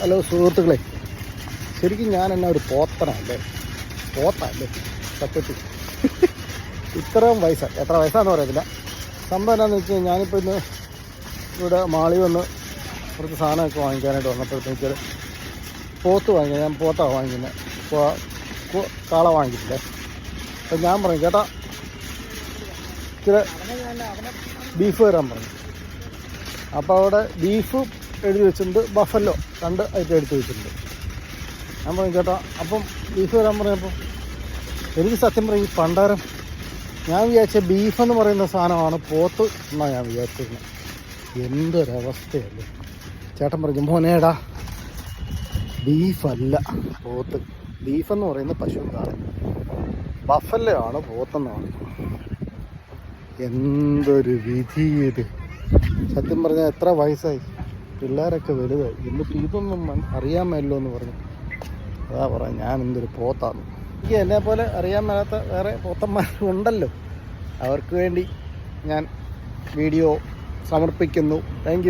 Hello സുഹൃത്തുക്കളെ ശരിക്കും ഞാൻ എന്നാ ഒരു പോത്തനല്ലേ പോത്തല്ലേ? സത്യത്തിൽ. ഇത്രയും വയസ്സ്. എത്ര വയസ്സാന്ന് പറയത്തില്ല സംഭവം എന്നാന്ന് വെച്ച് കഴിഞ്ഞാൽ ഞാനിപ്പോൾ ഇന്ന് ഇവിടെ മാളി വന്ന് കുറച്ച് സാധനമൊക്കെ വാങ്ങിക്കാനായിട്ട് വന്നപ്പോഴത്തേക്ക് ഒരു പോത്ത് വാങ്ങി ഞാൻ പോത്താണ് വാങ്ങിക്കുന്നത് ഇപ്പോൾ കാള വാങ്ങിക്കില്ലേ അപ്പം ഞാൻ പറഞ്ഞു ചേട്ടാ ഇച്ചിരി ബീഫ് തരാൻ പറഞ്ഞു. അപ്പോൾ അവിടെ ബീഫ് എഴുതി വെച്ചിട്ടുണ്ട്. ബഫല്ലോ രണ്ട് ഐറ്റം എടുത്ത് വെച്ചിട്ടുണ്ട്. ഞാൻ പറഞ്ഞു ചേട്ടാ അപ്പം ബീഫ് വരാൻ പറഞ്ഞപ്പോൾ എനിക്ക് സത്യം പറയും ഈ പണ്ടാരം ഞാൻ വിചാരിച്ച ബീഫ് എന്ന് പറയുന്ന സാധനമാണ് പോത്ത് എന്നാണ് ഞാൻ വിചാരിച്ചിരുന്നത് എന്തൊരവസ്ഥയല്ലേ. ചേട്ടൻ പറഞ്ഞു മോനേടാ ബീഫല്ല പോത്ത്. ബീഫ് എന്ന് പറയുന്ന പശു കാള ബഫല്ലോ പോത്തെന്ന് പറഞ്ഞു എന്തൊരു വിധി ഇത്. സത്യം പറഞ്ഞാൽ എത്ര വയസ്സായി? പിള്ളേരൊക്കെ വലുതായി എന്നിട്ട് ഇതൊന്നും അറിയാൻ മേലോ എന്ന് പറഞ്ഞു. അതാ പറയാം ഞാൻ എന്തൊരു പോത്താന്ന്. എനിക്ക് എന്നെ പോലെ അറിയാൻ മേലാത്ത വേറെ പോത്തന്മാരുണ്ടല്ലോ അവർക്ക് വേണ്ടി ഞാൻ വീഡിയോ സമർപ്പിക്കുന്നു. താങ്ക്